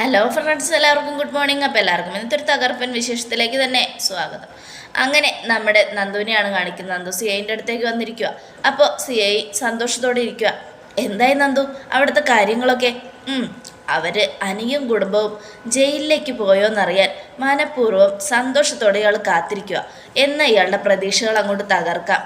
Hello friends എല്ലാവർക്കും good morning അപ്പോൾ എല്ലാവർക്കും ഇന്നത്തെ ഒരു തകർപ്പൻ വിശേഷത്തിലേക്ക് തന്നെ സ്വാഗതം. അങ്ങനെ നമ്മുടെ നന്ദുവിനെയാണ് കാണിക്കുന്നത്. നന്ദു സി ഐന്റെ അടുത്തേക്ക് വന്നിരിക്കുക അപ്പോൾ സി ഐ സന്തോഷത്തോടെ ഇരിക്കുക എന്തായി നന്ദു? അവിടുത്തെ കാര്യങ്ങളൊക്കെ? അവർ അനിയും കുടുംബവും ജയിലിലേക്ക് പോയോന്നറിയാൻ മനഃപൂർവം സന്തോഷത്തോടെ ഇയാൾ കാത്തിരിക്കുക എന്ന ഇയാളുടെ പ്രതീക്ഷകൾ അങ്ങോട്ട് തകർക്കാം.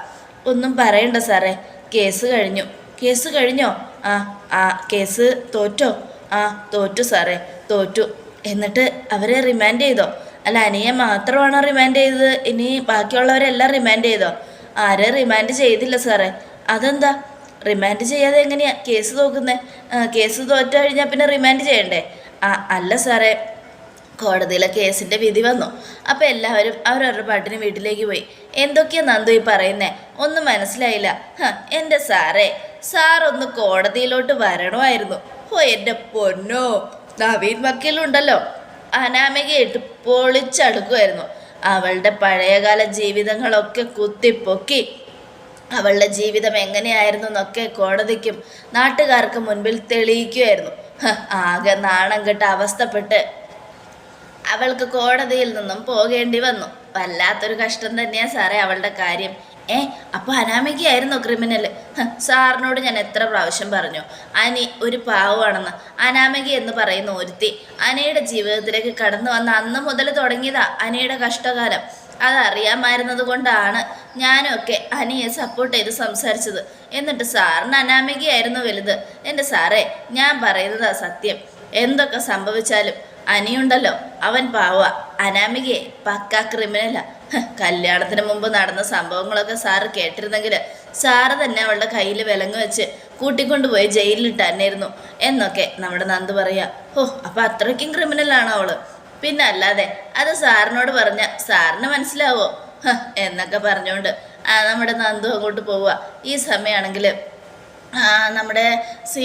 ഒന്നും പറയണ്ട സാറേ. കേസ് കഴിഞ്ഞു. കേസ് കഴിഞ്ഞോ? ആ ആ കേസ് തോറ്റോ? ആ തോറ്റു സാറേ തോറ്റു. എന്നിട്ട് അവരെ റിമാൻഡ് ചെയ്തോ? അല്ല അനിയെ മാത്രമാണോ റിമാൻഡ് ചെയ്തത്? ഇനി ബാക്കിയുള്ളവരെല്ലാം റിമാൻഡ് ചെയ്തോ? ആരെ റിമാൻഡ് ചെയ്തില്ല സാറേ. അതെന്താ? റിമാൻഡ് ചെയ്യാതെ എങ്ങനെയാ കേസ് തോക്കുന്നത് കേസ് തോറ്റു കഴിഞ്ഞാൽ പിന്നെ റിമാൻഡ് ചെയ്യണ്ടേ? ആ അല്ല സാറേ. കോടതിയിലെ കേസിന്റെ വിധി വന്നു. അപ്പോൾ എല്ലാവരും അവരവരുടെ പാട്ടിന് വീട്ടിലേക്ക് പോയി. എന്തൊക്കെയാ നന്ദു ഈ പറയുന്നേ? ഒന്നും മനസ്സിലായില്ല. ഹ, എന്റെ സാറേ സാറൊന്ന് കോടതിയിലോട്ട് വരണമായിരുന്നു. ഓ എന്റെ പൊന്നോ. നവീൻ വക്കീലുണ്ടല്ലോ. അനാമികയായിട്ട് പൊളിച്ചടുക്കുമായിരുന്നു അവളുടെ പഴയകാല ജീവിതങ്ങളൊക്കെ കുത്തിപ്പൊക്കി. അവളുടെ ജീവിതം എങ്ങനെയായിരുന്നു എന്നൊക്കെ കോടതിക്കും നാട്ടുകാർക്കും മുൻപിൽ തെളിയിക്കുമായിരുന്നു ആകെ നാണം കെട്ട അവസ്ഥപ്പെട്ട് അവൾക്ക് കോടതിയിൽ നിന്നും പോകേണ്ടി വന്നു. വല്ലാത്തൊരു കഷ്ടം തന്നെയാ സാറേ അവളുടെ കാര്യം. ഏ അപ്പൊ അനാമികയായിരുന്നോ ക്രിമിനൽ സാറിനോട് ഞാൻ എത്ര പ്രാവശ്യം പറഞ്ഞു അനി ഒരു പാവമാണെന്ന്. അനാമിക എന്ന് പറയുന്ന ഒരുത്തി അനയുടെ ജീവിതത്തിലേക്ക് കടന്നു വന്ന അന്ന് മുതൽ തുടങ്ങിയതാ അനയുടെ കഷ്ടകാലം. അതറിയാമായിരുന്നത് കൊണ്ടാണ് ഞാനൊക്കെ അനിയെ സപ്പോർട്ട് ചെയ്ത് സംസാരിച്ചത്. എന്നിട്ട് സാറിന് അനാമികയായിരുന്നു വലുത്. എന്റെ സാറേ ഞാൻ പറയുന്നതാ സത്യം. എന്തൊക്കെ സംഭവിച്ചാലും അനിയുണ്ടല്ലോ അവൻ പാവ. അനാമികയെ പക്കാ ക്രിമിനലാ കല്യാണത്തിന് മുമ്പ് നടന്ന സംഭവങ്ങളൊക്കെ സാറ് കേട്ടിരുന്നെങ്കിൽ സാറ് തന്നെ അവളുടെ കയ്യിൽ വിലങ്ങ് വെച്ച് കൂട്ടിക്കൊണ്ടുപോയി ജയിലിലിട്ടായിരുന്നു എന്നൊക്കെ നമ്മുടെ നന്ദ് പറയാ. ഓ അപ്പൊ അത്രയ്ക്കും ക്രിമിനലാണോ അവൾ? പിന്നെ അല്ലാതെ അത് സാറിനോട് പറഞ്ഞ സാറിന് മനസ്സിലാവോ? എന്നൊക്കെ പറഞ്ഞുകൊണ്ട് ആ നമ്മുടെ നന്ദു അങ്ങോട്ട് പോവുക. ഈ സമയമാണെങ്കിൽ നമ്മുടെ സി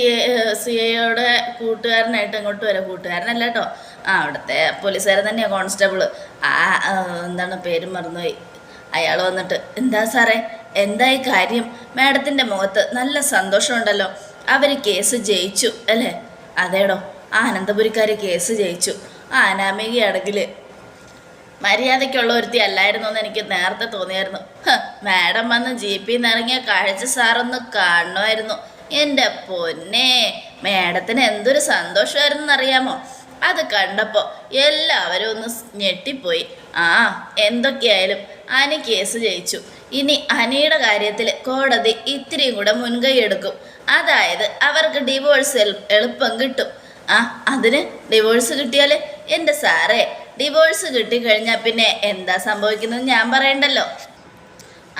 സി എയുടെ കൂട്ടുകാരനായിട്ട് അങ്ങോട്ട് വരാം. കൂട്ടുകാരനല്ല കേട്ടോ. ആ അവിടുത്തെ പോലീസുകാരൻ തന്നെയാണ് കോൺസ്റ്റബിൾ ആ എന്താണ് പേര് മറന്നുപോയി. അയാൾ വന്നിട്ട് എന്താ സാറേ? എന്തായി കാര്യം? മാഡത്തിന്റെ മുഖത്ത് നല്ല സന്തോഷമുണ്ടല്ലോ. അവർ കേസ് ജയിച്ചു അല്ലേ? അതേടോ ആ അനന്തപുരിക്കാർ കേസ് ജയിച്ചു. ആ അനാമികയാണെങ്കിൽ മര്യാദയ്ക്കുള്ള ഒരുത്തി അല്ലായിരുന്നു എന്ന് എനിക്ക് നേരത്തെ തോന്നിയായിരുന്നു. മാഡം വന്ന് ജീപ്പിൽ നിന്ന് ഇറങ്ങിയ കാഴ്ച സാറൊന്ന് കാണുമായിരുന്നു. എന്റെ പൊന്നേ മാഡത്തിന് എന്തൊരു സന്തോഷമായിരുന്നു എന്നറിയാമോ? അത് കണ്ടപ്പോൾ എല്ലാവരും ഒന്ന് ഞെട്ടിപ്പോയി. ആ എന്തൊക്കെയായാലും അനി കേസ് ജയിച്ചു. ഇനി അനിയുടെ കാര്യത്തിൽ കോടതി ഇത്തിരിയും കൂടെ മുൻകൈ എടുക്കും. അതായത് അവർക്ക് ഡിവോഴ്സ് എളുപ്പം കിട്ടും. ആ അതിന് ഡിവോഴ്സ് കിട്ടിയാൽ എന്റെ സാറേ ഡിവോഴ്സ് കിട്ടിക്കഴിഞ്ഞാൽ പിന്നെ എന്താ സംഭവിക്കുന്നത് ഞാൻ പറയണ്ടല്ലോ.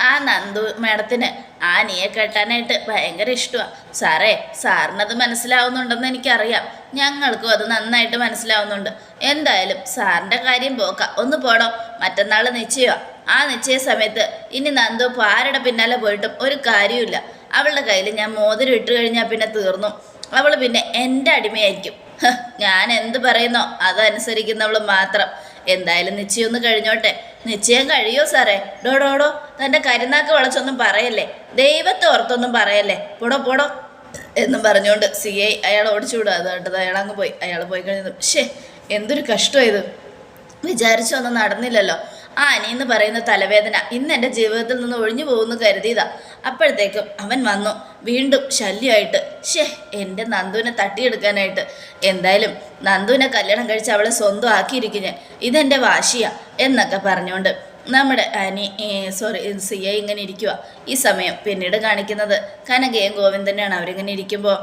ആ നന്ദു മാഡത്തിന് ആ നീയെ കെട്ടാനായിട്ട് ഭയങ്കര ഇഷ്ടമാണ് സാറേ സാറിനത് മനസ്സിലാവുന്നുണ്ടെന്ന് എനിക്കറിയാം. ഞങ്ങൾക്കും അത് നന്നായിട്ട് മനസ്സിലാവുന്നുണ്ട്. എന്തായാലും സാറിന്റെ കാര്യം പോക്കാം. ഒന്ന് പോടോ. മറ്റന്നാൾ നിശ്ചയമാ ആ നിശ്ചയ സമയത്ത് ഇനി നന്ദു പാരയുടെ പിന്നാലെ പോയിട്ടും ഒരു കാര്യമില്ല അവളുടെ കയ്യിൽ ഞാൻ മോതിരം ഇട്ട് കഴിഞ്ഞാൽ പിന്നെ തീർന്നു. അവൾ പിന്നെ എന്റെ അടിമയായിരിക്കും. ഞാൻ എന്ത് പറയുന്നോ അതനുസരിക്കുന്നവൾ മാത്രം. എന്തായാലും നിശ്ചയമൊന്ന് കഴിഞ്ഞോട്ടെ. നിശ്ചയം കഴിയോ സാറേ? ഡോ ഡോ ഡോ തന്റെ കരുനാക്ക് വളച്ചൊന്നും പറയല്ലേ? ദൈവത്തെ ഓർത്തൊന്നും പറയല്ലേ? പൊടോ പൊടോ. എന്നും പറഞ്ഞുകൊണ്ട് സി ഐ അയാൾ ഓടിച്ചു വിടുക. അത് കേട്ടത് അയാൾ അങ്ങ് പോയി. അയാൾ പോയി കഴിഞ്ഞു ഷേ എന്തൊരു കഷ്ടമായത് വിചാരിച്ചൊന്നും നടന്നില്ലല്ലോ. ആ അനിയെന്ന് പറയുന്ന തലവേദന ഇന്ന് എന്റെ ജീവിതത്തിൽ നിന്ന് ഒഴിഞ്ഞു പോകുന്നു കരുതിയതാ. അപ്പോഴത്തേക്കും അവൻ വന്നു. വീണ്ടും ശല്യമായിട്ട് ഷേ എന്റെ നന്ദുവിനെ തട്ടിയെടുക്കാനായിട്ട്. എന്തായാലും നന്ദുവിനെ കല്യാണം കഴിച്ച് അവളെ സ്വന്തം ആക്കിയിരിക്കുന്നേ ഇതെന്റെ വാശിയാ എന്നൊക്കെ പറഞ്ഞുകൊണ്ട് നമ്മുടെ അനി സോറി സി ഐ ഇങ്ങനെ ഇരിക്കുക ഈ സമയം പിന്നീട് കാണിക്കുന്നത് കനകയും ഗോവിന്ദനെയാണ് അവരിങ്ങനെ ഇരിക്കുമ്പോൾ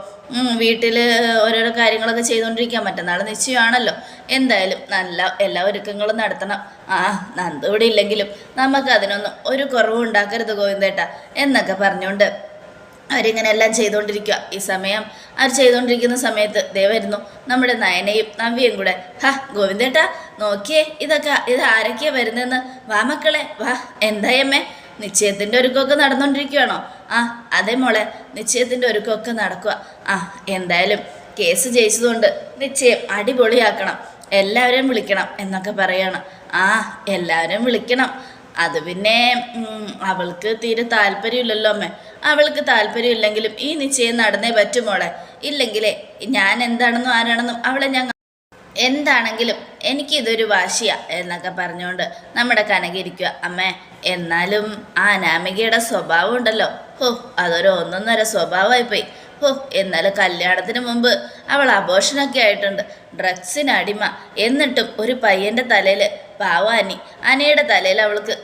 വീട്ടിൽ ഓരോരോ കാര്യങ്ങളൊക്കെ ചെയ്തുകൊണ്ടിരിക്കാൻ മറ്റന്നാൾ നിശ്ചയമാണല്ലോ. എന്തായാലും നല്ല എല്ലാ ഒരുക്കങ്ങളും നടത്തണം. ആ നന്ദിവിടെ ഇല്ലെങ്കിലും നമുക്ക് അതിനൊന്നും ഒരു കുറവും ഉണ്ടാക്കരുത് ഗോവിന്ദേട്ട എന്നൊക്കെ പറഞ്ഞുകൊണ്ട് അവരിങ്ങനെ എല്ലാം ചെയ്തുകൊണ്ടിരിക്കുക. ഈ സമയം അവർ ചെയ്തുകൊണ്ടിരിക്കുന്ന സമയത്ത് ദേ വരുന്നു നമ്മുടെ നയനയും നവ്യയും കൂടെ. ഹാ ഗോവിന്ദേട്ടാ നോക്കിയേ ഇതൊക്കെ ഇത് ആരൊക്കെയാ വരുന്നതെന്ന്? വാ മക്കളെ വാ. എന്തായമ്മേ നിശ്ചയത്തിന്റെ ഒരുക്കമൊക്കെ നടന്നുകൊണ്ടിരിക്കുകയാണോ? ആ അതേ മോളെ നിശ്ചയത്തിന്റെ ഒരുക്കമൊക്കെ നടക്കുക. ആ എന്തായാലും കേസ് ജയിച്ചതുകൊണ്ട് നിശ്ചയം അടിപൊളിയാക്കണം. എല്ലാവരെയും വിളിക്കണം എന്നൊക്കെ പറയണം. ആ എല്ലാവരെയും വിളിക്കണം. അത് പിന്നെ അവൾക്ക് തീരെ താല്പര്യമില്ലല്ലോ അമ്മേ. അവൾക്ക് താല്പര്യമില്ലെങ്കിലും ഈ നിശ്ചയം നടന്നേ പറ്റും മോളെ. ഇല്ലെങ്കിലേ ഞാൻ എന്താണെന്നും ആരാണെന്നും അവളെ ഞാൻ എന്താണെങ്കിലും എനിക്കിതൊരു വാശിയ എന്നൊക്കെ പറഞ്ഞുകൊണ്ട് നമ്മുടെ കനകിരിക്കുക അമ്മേ എന്നാലും ആ അനാമികയുടെ സ്വഭാവം ഉണ്ടല്ലോ. ഹോ അതൊരു ഒന്നൊന്നര സ്വഭാവമായിപ്പോയി ഹോ എന്നാലും കല്യാണത്തിന് മുമ്പ് അവൾ അബോഷനൊക്കെ ആയിട്ടുണ്ട്. ഡ്രഗ്സിന് അടിമ. എന്നിട്ടും ഒരു പയ്യന്റെ തലയിൽ പാവാനി അനയുടെ തലയിൽ അവൾക്ക്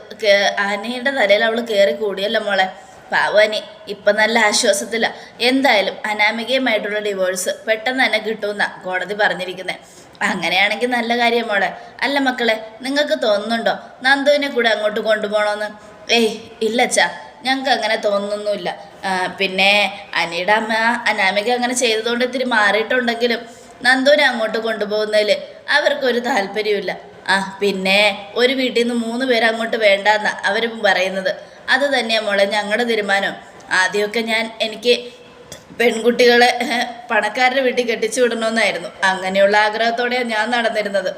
അനയുടെ തലയിൽ അവൾ കയറി കൂടിയല്ലോ മോളെ. പാവാനി ഇപ്പം നല്ല ആശ്വാസത്തില. എന്തായാലും അനാമികയുമായിട്ടുള്ള ഡിവോഴ്സ് പെട്ടെന്ന് തന്നെ കിട്ടുമെന്നാ കോടതി പറഞ്ഞിരിക്കുന്നത് അങ്ങനെയാണെങ്കിൽ നല്ല കാര്യം മോളെ. അല്ല മക്കളെ നിങ്ങൾക്ക് തോന്നുന്നുണ്ടോ നന്ദുവിനെ കൂടെ അങ്ങോട്ട് കൊണ്ടുപോകണമെന്ന് ഏയ് ഇല്ലച്ചാ ഞങ്ങൾക്ക് അങ്ങനെ തോന്നുന്നൊന്നുമില്ല പിന്നെ അനിയുടെ അമ്മ അനാമിക അങ്ങനെ ചെയ്തതുകൊണ്ട് ഇത്തിരി മാറിയിട്ടുണ്ടെങ്കിലും നന്ദുവിനെ അങ്ങോട്ട് കൊണ്ടുപോകുന്നതിൽ അവർക്കൊരു താല്പര്യമില്ല ആ പിന്നെ ഒരു വീട്ടിൽ നിന്ന് മൂന്ന് പേര് അങ്ങോട്ട് വേണ്ടെന്നാണ് അവർ പറയുന്നത്. അത് തന്നെയാ മോളെ ഞങ്ങളുടെ തീരുമാനം. ആദ്യമൊക്കെ ഞാൻ എനിക്ക് പെൺകുട്ടികളെ പണക്കാരുടെ വീട്ടിൽ കെട്ടിച്ചു വിടണമെന്നായിരുന്നു അങ്ങനെയുള്ള ആഗ്രഹത്തോടെയാണ് ഞാൻ നടന്നിരുന്നത്.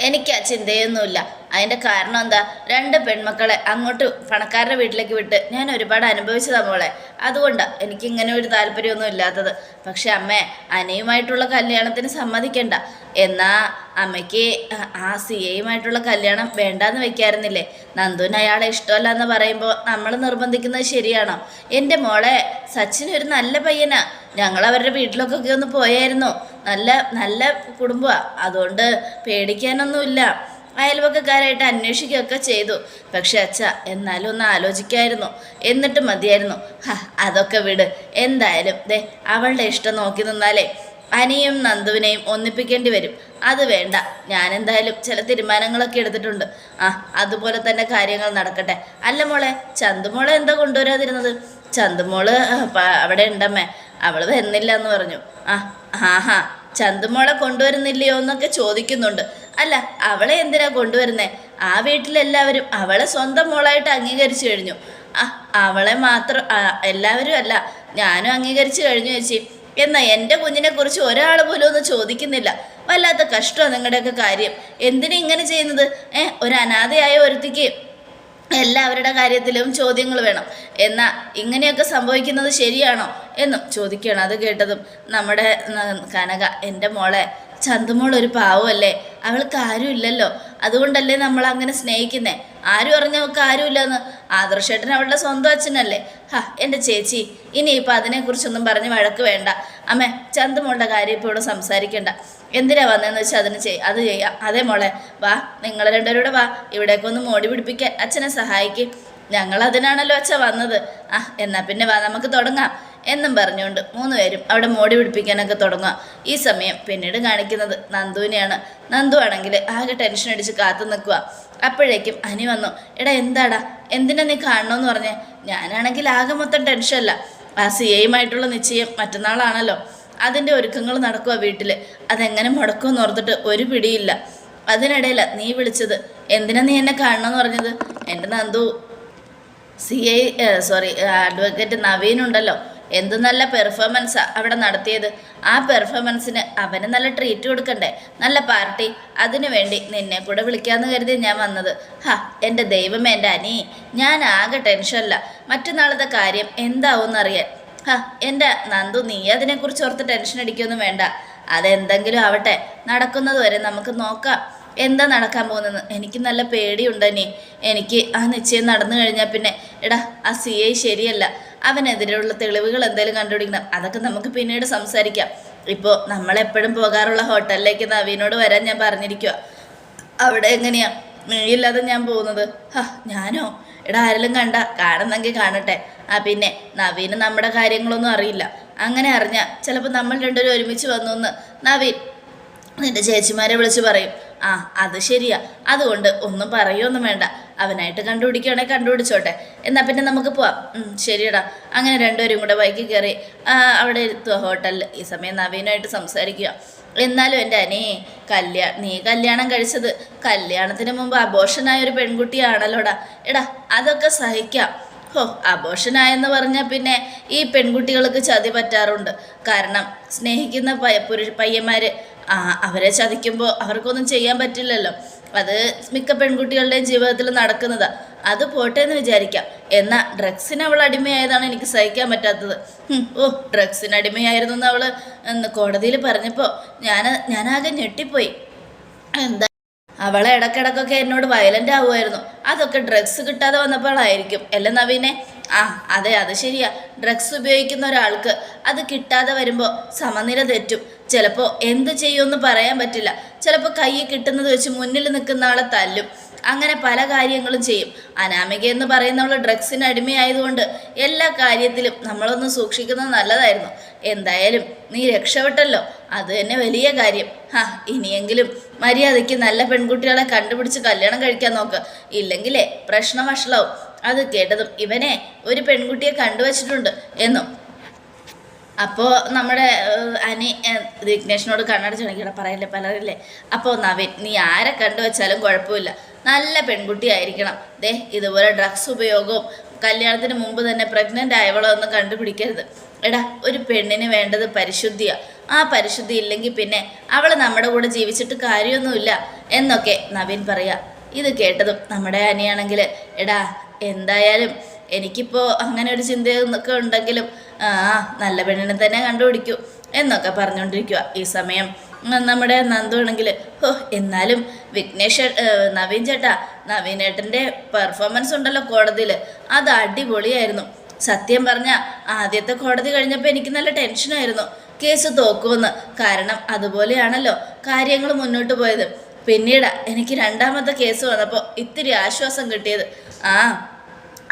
എനിക്ക് ആ ചിന്തയൊന്നുമില്ല. അതിന്റെ കാരണം എന്താ? രണ്ട് പെൺമക്കളെ അങ്ങോട്ട് പണക്കാരുടെ വീട്ടിലേക്ക് വിട്ട് ഞാൻ ഒരുപാട് അനുഭവിച്ചതാ മോളെ. അതുകൊണ്ടാണ് എനിക്ക് ഇങ്ങനെ ഒരു താല്പര്യമൊന്നും ഇല്ലാത്തത്. പക്ഷെ അമ്മേ അനയുമായിട്ടുള്ള കല്യാണത്തിന് സമ്മതിക്കണ്ട. എന്നാ അമ്മയ്ക്ക് ആ- സി എയുമായിട്ടുള്ള കല്യാണം വേണ്ടാന്ന് വെക്കാറുന്നില്ലേ നന്ദുവിന് അയാളെ ഇഷ്ടമല്ല എന്ന് പറയുമ്പോൾ നമ്മൾ നിർബന്ധിക്കുന്നത് ശരിയാണോ? എന്റെ മോളെ സച്ചിൻ ഒരു നല്ല പയ്യനാ. ഞങ്ങൾ അവരുടെ വീട്ടിലൊക്കെ ഒന്ന് പോയായിരുന്നു. നല്ല നല്ല കുടുംബമാണ് അതുകൊണ്ട് പേടിക്കാനൊന്നുമില്ല. അയൽവക്കക്കാരായിട്ട് അന്വേഷിക്കുകയൊക്കെ ചെയ്തു. പക്ഷെ അച്ഛ എന്നാലും ഒന്ന് ആലോചിക്കായിരുന്നു. എന്നിട്ട് മതിയായിരുന്നു. അതൊക്കെ വിട്. എന്തായാലും ദേ അവളുടെ ഇഷ്ടം നോക്കി നിന്നാലേ അനിയും നന്ദുവിനെയും ഒന്നിപ്പിക്കേണ്ടി വരും. അത് വേണ്ട. ഞാൻ എന്തായാലും ചില തീരുമാനങ്ങളൊക്കെ എടുത്തിട്ടുണ്ട്. ആ അതുപോലെ തന്നെ കാര്യങ്ങൾ നടക്കട്ടെ. അല്ല മോളെ ചന്തുമോളെ എന്താ കൊണ്ടുവരാതിരുന്നത്? ചന്തുമോൾ അവിടെ ഉണ്ടമ്മേ. അവൾ വരുന്നില്ല എന്ന് പറഞ്ഞു. ആ ആഹാ. ചന്തുമോളെ കൊണ്ടുവരുന്നില്ലയോ എന്നൊക്കെ ചോദിക്കുന്നുണ്ട്. അല്ല അവളെ എന്തിനാ കൊണ്ടുവരുന്നേ? ആ വീട്ടിലെല്ലാവരും അവളെ സ്വന്തം മോളായിട്ട് അംഗീകരിച്ചു കഴിഞ്ഞു. ആ അവളെ മാത്രം എല്ലാവരും അല്ല ഞാനും അംഗീകരിച്ചു കഴിഞ്ഞു ചേച്ചി. എന്നാ എന്റെ കുഞ്ഞിനെ കുറിച്ച് ഒരാൾ പോലും ഒന്നും ചോദിക്കുന്നില്ല. വല്ലാത്ത കഷ്ടമാണ് നിങ്ങളുടെയൊക്കെ കാര്യം. എന്തിനാ ഇങ്ങനെ ചെയ്യുന്നത്? ഏഹ് ഒരു അനാഥയായ ഒരുത്തിക്ക് എല്ലാവരുടെ കാര്യത്തിലും ചോദ്യങ്ങൾ വേണം. എന്നാൽ ഇങ്ങനെയൊക്കെ സംഭവിക്കുന്നത് ശരിയാണോ എന്നും ചോദിക്കുകയാണ്. അത് കേട്ടതും നമ്മുടെ കനക എന്റെ മോളെ ചന്തുമോൾ ഒരു പാവമല്ലേ? അവൾക്ക് ആരും ഇല്ലല്ലോ. അതുകൊണ്ടല്ലേ നമ്മൾ അങ്ങനെ സ്നേഹിക്കുന്നേ? ആരും അറിഞ്ഞവൾക്ക് ആരുമില്ലെന്ന്? ആദർശേട്ടൻ അവളുടെ സ്വന്തം അച്ഛനല്ലേ? ഹാ എന്റെ ചേച്ചി ഇനിയിപ്പോൾ അതിനെക്കുറിച്ചൊന്നും പറഞ്ഞ് വഴക്ക് വേണ്ട. അമ്മേ ചന്തുമോളുടെ കാര്യം ഇപ്പോൾ ഇവിടെ സംസാരിക്കണ്ട. എന്തിനാ വന്നതെന്ന് വെച്ചാൽ അതിന് ചെയ് അത് ചെയ്യാം അതേ മോളെ വാ നിങ്ങൾ രണ്ടുപേരൂടെ വാ ഇവിടേക്കൊന്ന് മോടി പിടിപ്പിക്കാൻ അച്ഛനെ സഹായിക്കും. ഞങ്ങൾ അതിനാണല്ലോ അച്ഛ വന്നത്. ആ എന്നാ പിന്നെ വാ നമുക്ക് തുടങ്ങാം. എന്നും പറഞ്ഞുകൊണ്ട് മൂന്നുപേരും അവിടെ മോടി പിടിപ്പിക്കാനൊക്കെ തുടങ്ങുക ഈ സമയം പിന്നീട് കാണിക്കുന്നത് നന്ദുവിനെയാണ്. നന്ദു ആണെങ്കിൽ ആകെ ടെൻഷൻ അടിച്ച് കാത്തു നിൽക്കുക അപ്പോഴേക്കും അനി വന്നു എടാ എന്താടാ? എന്തിനാ നീ കാണണമെന്ന് പറഞ്ഞേ? ഞാനാണെങ്കിൽ ആകെ മൊത്തം ടെൻഷനല്ല ആ സി എയുമായിട്ടുള്ള നിശ്ചയം മറ്റന്നാളാണല്ലോ. അതിന്റെ ഒരുക്കങ്ങൾ നടക്കുക വീട്ടിൽ അതെങ്ങനെ മുടക്കുമെന്ന് ഓർത്തിട്ട് ഒരു പിടിയില്ല. അതിനിടയില നീ വിളിച്ചത്. എന്തിനാ നീ എന്നെ കാണണമെന്ന് പറഞ്ഞത്? എന്റെ Nandu. C I sorry advocate Naveen ഉണ്ടല്ലോ. എന്ത് നല്ല പെർഫോമൻസാ അവിടെ നടത്തിയത്. ആ പെർഫോമൻസിന് അവന് നല്ല ട്രീറ്റ് കൊടുക്കണ്ടേ? നല്ല പാർട്ടി അതിനു വേണ്ടി നിന്നെ കൂടെ വിളിക്കാമെന്ന് കരുതി ഞാൻ വന്നത്. ഹാ എന്റെ ദൈവമേ എന്റെ അനി. ഞാൻ ആകെ ടെൻഷനല്ല മറ്റന്നാളത്തെ കാര്യം എന്താവും എന്താവുമെന്നറിയാൻ ഹാ നന്ദു നീ അതിനെക്കുറിച്ച് ഓർത്ത് ടെൻഷൻ അടിക്കൊന്നും വേണ്ട. അതെന്തെങ്കിലും ആവട്ടെ. നടക്കുന്നത് വരെ നമുക്ക് നോക്കാം. എന്താ നടക്കാൻ പോകുന്നത് എനിക്ക് നല്ല പേടിയുണ്ട് നീ എനിക്ക് ആ നിശ്ചയം നടന്നു കഴിഞ്ഞാൽ പിന്നെ എടാ ആ സി ഐ ശരിയല്ല. അവനെതിരെയുള്ള തെളിവുകൾ എന്തെങ്കിലും കണ്ടുപിടിക്കണം. അതൊക്കെ നമുക്ക് പിന്നീട് സംസാരിക്കാം. ഇപ്പോൾ നമ്മളെപ്പോഴും പോകാറുള്ള ഹോട്ടലിലേക്ക് നവീനോട് വരാൻ ഞാൻ പറഞ്ഞിരിക്കുക അവിടെ എങ്ങനെയാ? മിഴിയില്ലാതെ ഞാൻ പോകുന്നത്. ഹാ ഞാനോ? എടാ ആരെങ്കിലും കണ്ട? കാണുന്നെങ്കിൽ കാണട്ടെ. ആ പിന്നെ നവീന് നമ്മുടെ കാര്യങ്ങളൊന്നും അറിയില്ല. അങ്ങനെ അറിഞ്ഞാൽ ചിലപ്പോൾ നമ്മൾ രണ്ടുപേരും ഒരുമിച്ച് വന്നു നവീൻ നിന്റെ ചേച്ചിമാരെ വിളിച്ച് പറയും. ആ അത് ശരിയാ. അതുകൊണ്ട് ഒന്നും പറയൊന്നും വേണ്ട. അവനായിട്ട് കണ്ടുപിടിക്കുകയാണെങ്കിൽ കണ്ടുപിടിച്ചോട്ടെ. എന്നാൽ പിന്നെ നമുക്ക് പോവാം. ശരിയടാ. അങ്ങനെ രണ്ടുപേരും കൂടെ ബൈക്കിൽ കയറി അവിടെ എത്തുക ഹോട്ടലിൽ ഈ സമയം നവീനായിട്ട് സംസാരിക്കുക എന്നാലും എന്റെ അനേ കല്യാ നീ കല്യാണം കഴിച്ചത് കല്യാണത്തിന് മുമ്പ് അബോഷനായ ഒരു പെൺകുട്ടിയാണല്ലോടാ. എടാ അതൊക്കെ സഹിക്കാം. ഹോ അബോഷനായെന്ന് പറഞ്ഞാൽ പിന്നെ ഈ പെൺകുട്ടികൾക്ക് ചതി പറ്റാറുണ്ട്. കാരണം സ്നേഹിക്കുന്ന പയ്യന്മാർ അവരെ ചതിക്കുമ്പോൾ അവർക്കൊന്നും ചെയ്യാൻ പറ്റില്ലല്ലോ. അത് മിക്ക പെൺകുട്ടികളുടെയും ജീവിതത്തിൽ നടക്കുന്നതാ. അത് പോട്ടെ എന്ന് വിചാരിക്കാം. എന്നാൽ ഡ്രഗ്സിന് അവൾ അടിമയായതാണ് എനിക്ക് സഹിക്കാൻ പറ്റാത്തത്. ഓ ഡ്രഗ്സിന് അടിമയായിരുന്നു എന്ന് അവൾ കോടതിയിൽ പറഞ്ഞപ്പോൾ ഞാൻ ഞാനാകെ ഞെട്ടിപ്പോയി. എന്താ? അവളെ ഇടക്കിടക്കൊക്കെ എന്നോട് വയലന്റ് ആവുമായിരുന്നു. അതൊക്കെ ഡ്രഗ്സ് കിട്ടാതെ വന്നപ്പോഴായിരിക്കും. അല്ലേ നവീനെ? ആ അതെ അത് ശരിയാ. ഡ്രഗ്സ് ഉപയോഗിക്കുന്ന ഒരാൾക്ക് അത് കിട്ടാതെ വരുമ്പോൾ സമനില തെറ്റും. ചിലപ്പോൾ എന്ത് ചെയ്യുമെന്ന് പറയാൻ പറ്റില്ല. ചിലപ്പോൾ കയ്യിൽ കിട്ടുന്നത് വെച്ച് മുന്നിൽ നിൽക്കുന്ന ആളെ തല്ലും. അങ്ങനെ പല കാര്യങ്ങളും ചെയ്യും. അനാമിക എന്ന് പറയുന്നവൾ ഡ്രഗ്സിന് അടിമയായതുകൊണ്ട് എല്ലാ കാര്യത്തിലും നമ്മളൊന്ന് സൂക്ഷിക്കുന്നത് നല്ലതായിരുന്നു. എന്തായാലും നീ രക്ഷപ്പെട്ടല്ലോ. അത് തന്നെ വലിയ കാര്യം. ഹാ ഇനിയെങ്കിലും മര്യാദയ്ക്ക് നല്ല പെൺകുട്ടികളെ കണ്ടുപിടിച്ച് കല്യാണം കഴിക്കാൻ നോക്ക്. ഇല്ലെങ്കിലേ പ്രശ്നം അത് കേട്ടതും ഇവനെ ഒരു പെൺകുട്ടിയെ കണ്ടുവച്ചിട്ടുണ്ട് എന്നും അപ്പോൾ നമ്മുടെ അനി വിഘ്നേഷിനോട് കണ്ണടച്ച് കാണിക്കണം പറയല്ലേ പലരില്ലേ? അപ്പോൾ നവീൻ നീ ആരെ കണ്ടു കണ്ടുവച്ചാലും കുഴപ്പമില്ല. നല്ല പെൺകുട്ടി ആയിരിക്കണം ദേ ഇതുപോലെ ഡ്രഗ്സ് ഉപയോഗവും കല്യാണത്തിന് മുമ്പ് തന്നെ പ്രഗ്നന്റ് ആയവളോ ഒന്നും കണ്ടുപിടിക്കരുത്. എടാ ഒരു പെണ്ണിന് വേണ്ടത് പരിശുദ്ധിയാണ് ആ പരിശുദ്ധി ഇല്ലെങ്കിൽ പിന്നെ അവൾ നമ്മുടെ കൂടെ ജീവിച്ചിട്ട് കാര്യമൊന്നുമില്ല എന്നൊക്കെ നവീൻ പറയാം. ഇത് കേട്ടതും നമ്മുടെ അനിയാണെങ്കിൽ എടാ എന്തായാലും എനിക്കിപ്പോൾ അങ്ങനെ ഒരു ചിന്തയൊക്കെ ഉണ്ടെങ്കിലും ആ നല്ല പെണ്ണിനെ തന്നെ കണ്ടുപിടിക്കൂ എന്നൊക്കെ പറഞ്ഞുകൊണ്ടിരിക്കുക ഈ സമയം. നമ്മുടെ നന്ദു ആണെങ്കിൽ ഓ എന്നാലും വിഘ്നേഷ് നവീൻ ചേട്ടാ നവീനേട്ടന്റെ പെർഫോമൻസ് ഉണ്ടല്ലോ കോടതിയിൽ അത് അടിപൊളിയായിരുന്നു. സത്യം പറഞ്ഞ ആദ്യത്തെ കോടതി കഴിഞ്ഞപ്പോൾ എനിക്ക് നല്ല ടെൻഷനായിരുന്നു കേസ് തോക്കുമെന്ന്. കാരണം അതുപോലെയാണല്ലോ കാര്യങ്ങൾ മുന്നോട്ട് പോയത്. പിന്നീട് എനിക്ക് രണ്ടാമത്തെ കേസ് വന്നപ്പോൾ ഇത്തിരി ആശ്വാസം കിട്ടിയത്. ആ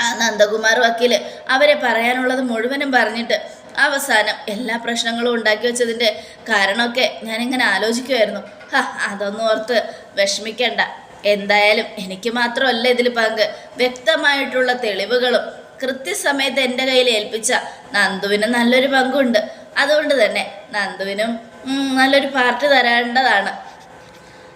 ആ നന്ദകുമാർ വക്കീൽ അവരെ പറയാനുള്ളത് മുഴുവനും പറഞ്ഞിട്ട് അവസാനം എല്ലാ പ്രശ്നങ്ങളും ഉണ്ടാക്കി വെച്ചതിന്റെ കാരണമൊക്കെ ഞാനിങ്ങനെ ആലോചിക്കുമായിരുന്നു ഹാ അതൊന്നും ഓർത്ത് വിഷമിക്കണ്ട. എന്തായാലും എനിക്ക് മാത്രമല്ല ഇതിൽ പങ്ക്. വ്യക്തമായിട്ടുള്ള തെളിവുകളും കൃത്യസമയത്ത് എന്റെ കയ്യിൽ ഏൽപ്പിച്ച നന്ദുവിന് നല്ലൊരു പങ്കുണ്ട്. അതുകൊണ്ട് തന്നെ നന്ദുവിനും നല്ലൊരു പാർട്ടി തരേണ്ടതാണ്.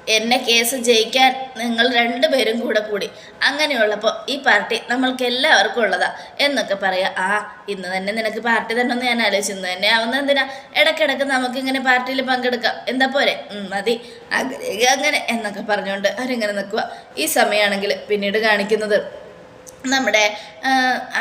എന്നെ കേസ് ജയിക്കാൻ നിങ്ങൾ രണ്ടുപേരും കൂടെ കൂടി. അങ്ങനെയുള്ളപ്പോൾ ഈ പാർട്ടി നമ്മൾക്ക് എല്ലാവർക്കും ഉള്ളതാ എന്നൊക്കെ പറയാം. ആ ഇന്ന് തന്നെ നിനക്ക് പാർട്ടി തന്നെ ഒന്ന് ഞാൻ ആലോചിച്ചു. തന്നെ ആവുന്ന എന്തിനാ? ഇടയ്ക്കിടയ്ക്ക് നമുക്ക് ഇങ്ങനെ പാർട്ടിയിൽ പങ്കെടുക്കാം. എന്താ പോരെ? മതി. അങ്ങനെ അങ്ങനെ എന്നൊക്കെ പറഞ്ഞുകൊണ്ട് അവരിങ്ങനെ നിൽക്കുക ഈ സമയമാണെങ്കിൽ പിന്നീട് കാണിക്കുന്നത്. നമ്മുടെ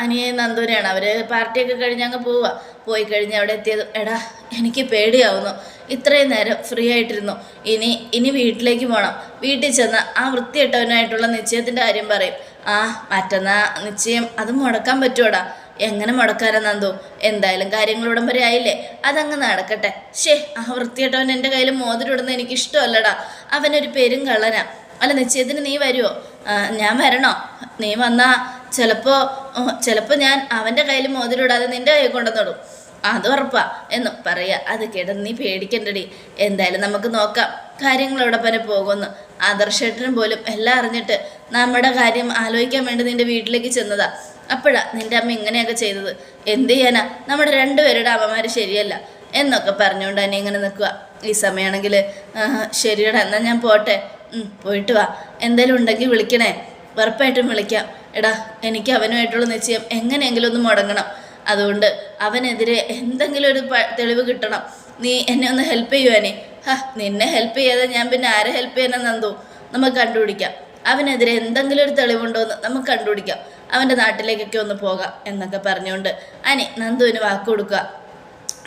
അനിയൻ അനിയ നന്ദൂരാണ് അവർ പാർട്ടിയൊക്കെ കഴിഞ്ഞ് അങ്ങ് പോവുക. പോയി കഴിഞ്ഞ് അവിടെ എത്തിയത് എടാ എനിക്ക് പേടിയാവുന്നു. ഇത്രയും നേരം ഫ്രീ ആയിട്ടിരുന്നു. ഇനി ഇനി വീട്ടിലേക്ക് പോകണം വീട്ടിൽ ചെന്ന് ആ വൃത്തിയിട്ടവനായിട്ടുള്ള നിശ്ചയത്തിന്റെ കാര്യം പറയും. ആ മറ്റന്നാ നിശ്ചയം അത് മുടക്കാൻ പറ്റുമോടാ എങ്ങനെ മുടക്കാനാ നന്ദു? എന്തായാലും കാര്യങ്ങൾ വരെ ആയില്ലേ? അതങ്ങ് നടക്കട്ടെ. ഷേ ആ വൃത്തിയിട്ടവൻ എന്റെ കയ്യിൽ മോതിരിടുന്നത് എനിക്ക് ഇഷ്ടമല്ലടാ അവനൊരു പെരും കള്ളനാ. അല്ല നിശ്ചയത്തിന് നീ വരുമോ ഞാൻ വരണോ? നീ വന്നാ ചിലപ്പോ ചിലപ്പോ ഞാൻ അവന്റെ കയ്യിൽ മോതിരിടാതെ നിന്റെ കൈ കൊണ്ടുവന്നോളൂ അത് ഉറപ്പാ എന്ന് പറയാ. അത് കേട്ട നീ പേടിക്കണ്ടടി. എന്തായാലും നമുക്ക് നോക്കാം. കാര്യങ്ങൾ എവിടെ വരെ പോകുമെന്ന്. ആദർശേട്ടനും പോലും എല്ലാം അറിഞ്ഞിട്ട് നമ്മുടെ കാര്യം ആലോചിക്കാൻ വേണ്ടി നിന്റെ വീട്ടിലേക്ക് ചെന്നതാ. അപ്പോഴാ നിന്റെ അമ്മ ഇങ്ങനെയൊക്കെ ചെയ്തത്. എന്ത് ചെയ്യാനാ? നമ്മുടെ രണ്ടുപേരുടെ അമ്മമാർ ശരിയല്ല എന്നൊക്കെ പറഞ്ഞുകൊണ്ട് തന്നെ ഇങ്ങനെ നിൽക്കുക ഈ സമയമാണെങ്കിൽ ശരിയടാ എന്നാൽ ഞാൻ പോട്ടെ. പോയിട്ട് വാ. എന്തേലും ഉണ്ടെങ്കിൽ വിളിക്കണേ. ഉറപ്പായിട്ടും വിളിക്കാം. എടാ എനിക്ക് അവനുമായിട്ടുള്ള നിശ്ചയം എങ്ങനെയെങ്കിലും ഒന്ന് മുടങ്ങണം. അതുകൊണ്ട് അവനെതിരെ എന്തെങ്കിലും ഒരു തെളിവ് കിട്ടണം. നീ എന്നെ ഒന്ന് ഹെൽപ്പ് ചെയ്യുവാനേ ഹാ നിന്നെ ഹെൽപ്പ് ചെയ്യാതെ ഞാൻ പിന്നെ ആരെ ഹെൽപ്പ് ചെയ്യാനെന്ന് നമുക്ക് കണ്ടുപിടിക്കാം. അവനെതിരെ എന്തെങ്കിലും ഒരു തെളിവുണ്ടോ എന്ന് നമുക്ക് കണ്ടുപിടിക്കാം. അവന്റെ നാട്ടിലേക്കൊക്കെ ഒന്ന് പോകാം എന്നൊക്കെ പറഞ്ഞുകൊണ്ട് അനി നന്ദുവിന് വാക്ക് കൊടുക്കുക.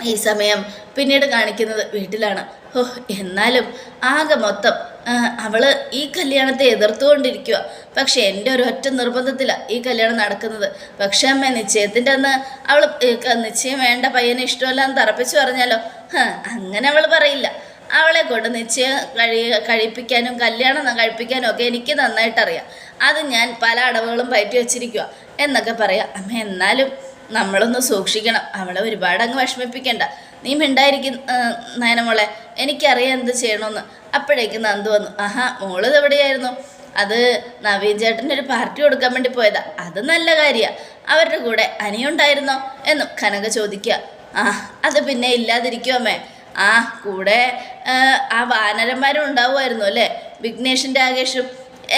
ഈ സമയം പിന്നീട് കാണിക്കുന്നത് വീട്ടിലാണ്. ഓ എന്നാലും ആകെ മൊത്തം അവൾ ഈ കല്യാണത്തെ എതിർത്തുകൊണ്ടിരിക്കുക പക്ഷെ എന്റെ ഒരു ഒറ്റ നിർബന്ധത്തിലാണ് ഈ കല്യാണം നടക്കുന്നത്. പക്ഷെ അമ്മ നിശ്ചയത്തിന്റെ അന്ന് അവൾ നിശ്ചയം വേണ്ട പയ്യനെ ഇഷ്ടമല്ല എന്ന് തറപ്പിച്ചു പറഞ്ഞാലോ? അങ്ങനെ അവൾ പറയില്ല. അവളെ കൊണ്ട് നിശ്ചയം കഴി കഴിപ്പിക്കാനും കല്യാണം കഴിപ്പിക്കാനും ഒക്കെ എനിക്ക് നന്നായിട്ടറിയാം. അത് ഞാൻ പല അടവുകളും പയറ്റി വെച്ചിരിക്കുക എന്നൊക്കെ പറയാം. അമ്മ എന്നാലും നമ്മളൊന്ന് സൂക്ഷിക്കണം. അവളെ ഒരുപാട് അങ്ങ് വിഷമിപ്പിക്കണ്ട. നീ മിണ്ടായിരിക്കും നയനമോളെ. എനിക്കറിയാം എന്ത് ചെയ്യണമെന്ന്. അപ്പോഴേക്കും നന്ദു വന്നു. ആഹാ മോൾ എവിടെയായിരുന്നു അത് നവീൻ ചേട്ടന്റെ ഒരു പാർട്ടി കൊടുക്കാൻ വേണ്ടി പോയതാ. അത് നല്ല കാര്യമാണ് അവരുടെ കൂടെ അനിയുണ്ടായിരുന്നോ എന്നും കനക ചോദിക്കുക. ആ അത് പിന്നെ ഇല്ലാതിരിക്കുമോ അമ്മേ? ആ കൂടെ ആ വാനരന്മാരും ഉണ്ടാവുമായിരുന്നു അല്ലേ? വിഘ്നേഷിന്റെ ആകേഷും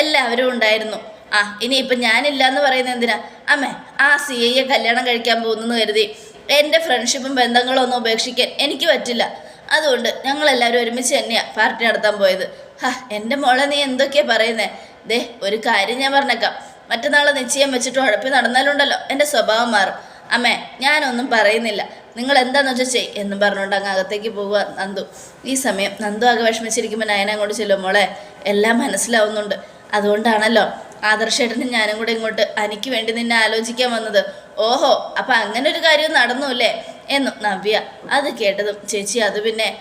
എല്ലാവരും ഉണ്ടായിരുന്നു. ആ ഇനിയിപ്പം ഞാനില്ല എന്ന് പറയുന്നത് എന്തിനാ? അമ്മേ ആ സി ഐയെ കല്യാണം കഴിക്കാൻ പോകുന്നു കരുതി. എന്റെ ഫ്രണ്ട്ഷിപ്പും ബന്ധങ്ങളും ഒന്നും ഉപേക്ഷിക്കാൻ എനിക്ക് പറ്റില്ല. അതുകൊണ്ട് ഞങ്ങളെല്ലാവരും ഒരുമിച്ച് തന്നെയാണ് പാർട്ടി നടത്താൻ പോയത്. ഹാ എന്റെ മോളെ നീ എന്തൊക്കെയാ പറയുന്നേ? ദേ ഒരു കാര്യം ഞാൻ പറഞ്ഞേക്കാം. മറ്റന്നാൾ നിശ്ചയം വെച്ചിട്ട് ഉഴപ്പി നടന്നാലുണ്ടല്ലോ എന്റെ സ്വഭാവം മാറും. അമ്മേ ഞാനൊന്നും പറയുന്നില്ല. നിങ്ങൾ എന്താന്ന് വെച്ചാൽ ചെയ് എന്നും പറഞ്ഞുകൊണ്ട് അങ്ങ് അകത്തേക്ക് പോവുക നന്ദു. ഈ സമയം നന്ദു ആകെ വിഷമിച്ചിരിക്കുമ്പോൾ നയന അങ്ങോട്ട് ചെല്ലും. മോളെ എല്ലാം മനസ്സിലാവുന്നുണ്ട്. അതുകൊണ്ടാണല്ലോ ആദർശേട്ടനും ഞാനും കൂടെ ഇങ്ങോട്ട് എനിക്ക് വേണ്ടി നിന്നെ ആലോചിക്കാൻ വന്നത്. ഓഹോ അപ്പൊ അങ്ങനെ ഒരു കാര്യം നടന്നു അല്ലേ എന്നു നവ്യ അത് കേട്ടതും ചേച്ചി അത് പിന്നെ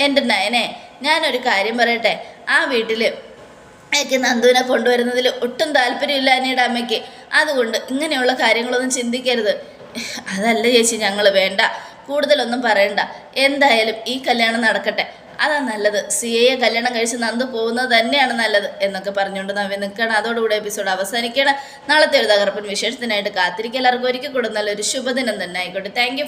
എന്റെ നയനെ ഞാനൊരു കാര്യം പറയട്ടെ? ആ വീട്ടിൽ എനിക്ക് നന്ദുവിനെ കൊണ്ടുവരുന്നതിൽ ഒട്ടും താല്പര്യമില്ല അനിയുടെ അമ്മയ്ക്ക്. അതുകൊണ്ട് ഇങ്ങനെയുള്ള കാര്യങ്ങളൊന്നും ചിന്തിക്കരുത്. അതല്ല ചേച്ചി ഞങ്ങൾ വേണ്ട. കൂടുതലൊന്നും പറയണ്ട. എന്തായാലും ഈ കല്യാണം നടക്കട്ടെ. അതാ നല്ലത്. സി എയെ കല്യാണം കഴിച്ച് നന്ദു പോകുന്നത് തന്നെയാണ് നല്ലത് എന്നൊക്കെ പറഞ്ഞുകൊണ്ട് നവ്യ നിൽക്കണം അതോടുകൂടി എപ്പിസോഡ് അവസാനിക്കണം നാളത്തെ ഒരു തകർപ്പൻ വിശേഷത്തിനായിട്ട് കാത്തിരിക്കുക. എല്ലാവർക്കും ഒരിക്കൽ കൂടെ നല്ലൊരു ശുഭദിനം തന്നെ ആയിക്കോട്ടെ. താങ്ക്